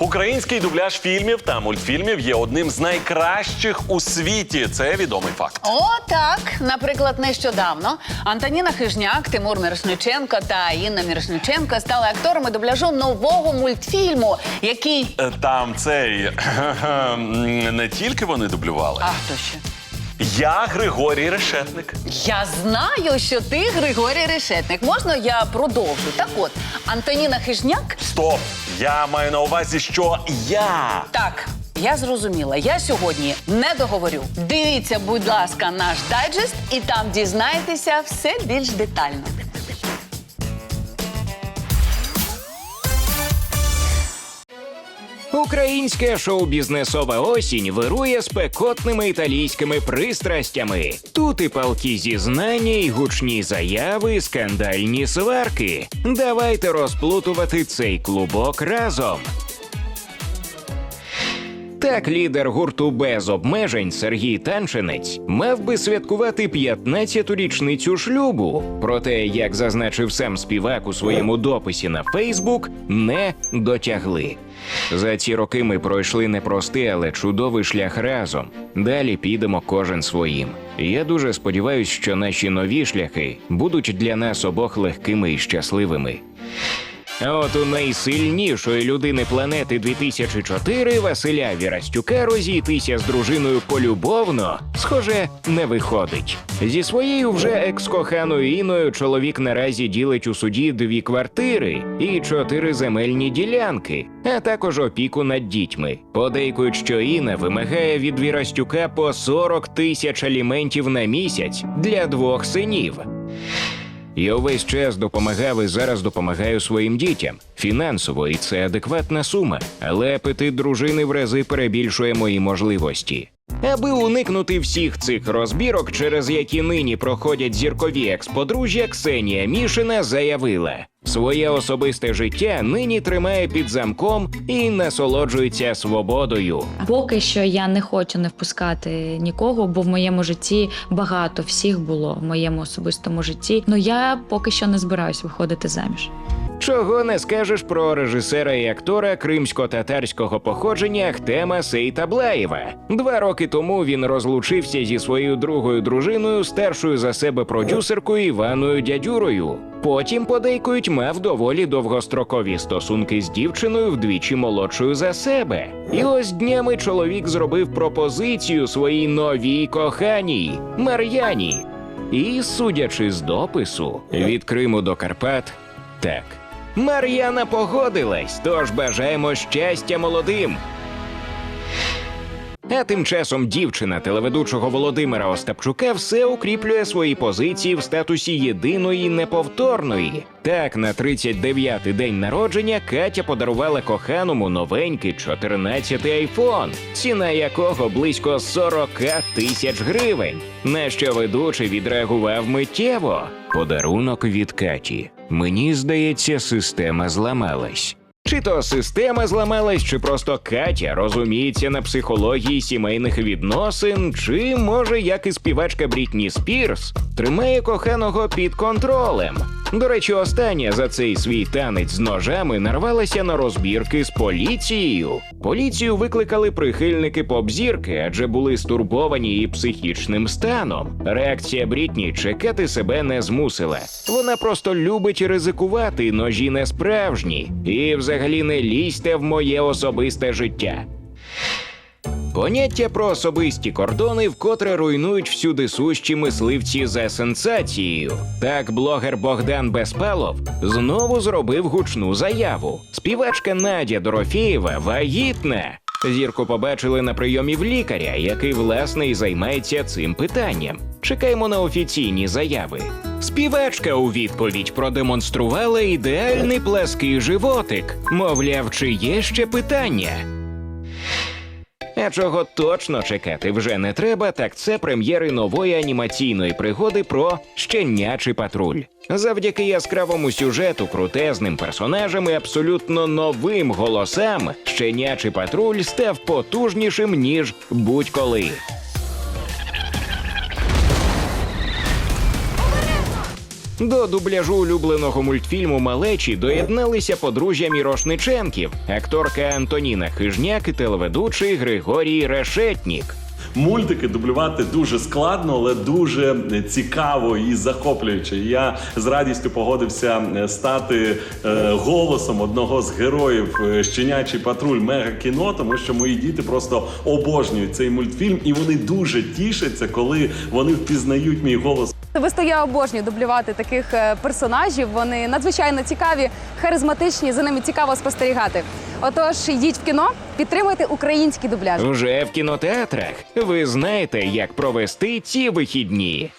Український дубляж фільмів та мультфільмів є одним з найкращих у світі. Це відомий факт. О, так. Наприклад, нещодавно Антоніна Хижняк, Тимур Мірошниченко та Інна Мірошниченко стали акторами дубляжу нового мультфільму, який. Е, Там цей не тільки вони дублювали. А хто ще? Я Григорій Решетник. Я знаю, що ти Григорій Решетник. Можна я продовжу? Так от, Антоніна Хижняк. Стоп! Я маю на увазі, що я. Так, я зрозуміла. Я сьогодні не договорю. Дивіться, будь ласка, наш дайджест, і там дізнаєтеся все більш детально. Українська шоу-бізнесова осінь вирує спекотними італійськими пристрастями. Тут і палкі зізнання, і гучні заяви, і скандальні сварки. Давайте розплутувати цей клубок разом. Так, лідер гурту без обмежень Сергій Танченець мав би святкувати 15-ту річницю шлюбу. Проте, як зазначив сам співак у своєму дописі на Фейсбук, не дотягли. За ці роки ми пройшли непростий, але чудовий шлях разом. Далі підемо кожен своїм. Я дуже сподіваюся, що наші нові шляхи будуть для нас обох легкими і щасливими. От у найсильнішої людини планети 2004 Василя Вірастюка розійтися з дружиною полюбовно, схоже, не виходить. Зі своєю вже екс-коханою Іною чоловік наразі ділить у суді дві квартири і чотири земельні ділянки, а також опіку над дітьми. Подейкують, що Інна вимагає від Вірастюка по 40 тисяч аліментів на місяць для двох синів. Я увесь час допомагав і зараз допомагаю своїм дітям. Фінансово, і це адекватна сума, але апетит дружини в рази перебільшує мої можливості. Аби уникнути всіх цих розбірок, через які нині проходять зіркові експодружжя, Ксенія Мішина заявила: своє особисте життя нині тримає під замком і насолоджується свободою. Поки що я не хочу не впускати нікого, бо в моєму житті багато всіх було в моєму особистому житті. Ну я поки що не збираюсь виходити заміж. Чого не скажеш про режисера і актора кримсько-татарського походження Ахтема Сейтаблаєва. Два роки тому він розлучився зі своєю другою дружиною, старшою за себе продюсеркою Іваною Дядюрою. Потім, подейкують, мав доволі довгострокові стосунки з дівчиною вдвічі молодшою за себе. І ось днями чоловік зробив пропозицію своїй новій коханій Мар'яні. І, судячи з допису, від Криму до Карпат, так. Мар'яна погодилась, тож бажаємо щастя молодим. А тим часом дівчина телеведучого Володимира Остапчука все укріплює свої позиції в статусі єдиної неповторної. Так, на 39-й день народження Катя подарувала коханому новенький 14-й айфон, ціна якого близько 40 тисяч гривень. На що ведучий відреагував миттєво. Подарунок від Каті. Мені здається, система зламалась. Чи то система зламалась, чи просто Катя розуміється на психології сімейних відносин, чи може, як і співачка Брітні Спірс, тримає коханого під контролем. До речі, остання за цей свій танець з ножами нарвалася на розбірки з поліцією. Поліцію викликали прихильники поп-зірки, адже були стурбовані її психічним станом. Реакція Брітні чекати себе не змусила. Вона просто любить ризикувати, ножі не справжні. І взагалі не лізьте в моє особисте життя. Поняття про особисті кордони вкотре руйнують всюди сущі мисливці за сенсацією. Так, блогер Богдан Безпалов знову зробив гучну заяву. Співачка Надя Дорофєєва вагітна. Зірку побачили на прийомі в лікаря, який власне і займається цим питанням. Чекаємо на офіційні заяви. Співачка у відповідь продемонструвала ідеальний плаский животик. Мовляв, чи є ще питання? А чого точно чекати вже не треба, так це прем'єри нової анімаційної пригоди про щенячий патруль. Завдяки яскравому сюжету, крутезним персонажам і абсолютно новим голосам, щенячий патруль став потужнішим ніж будь-коли. До дубляжу улюбленого мультфільму Малечі доєдналися подружжя Мірошниченків, акторка Антоніна Хижняк і телеведучий Григорій Решетнік. Мультики дублювати дуже складно, але дуже цікаво і захоплююче. Я з радістю погодився е, стати е, голосом одного з героїв е, Щенячий патруль мега кіно, тому що мої діти просто обожнюють цей мультфільм, і вони дуже тішаться, коли вони впізнають мій голос. Особисто я обожнюю дублювати таких е, персонажів. Вони надзвичайно цікаві, харизматичні. За ними цікаво спостерігати. Отож, йдіть в кіно, підтримуйте український дубляж. Вже в кінотеатрах. Ви знаєте, як провести ці вихідні.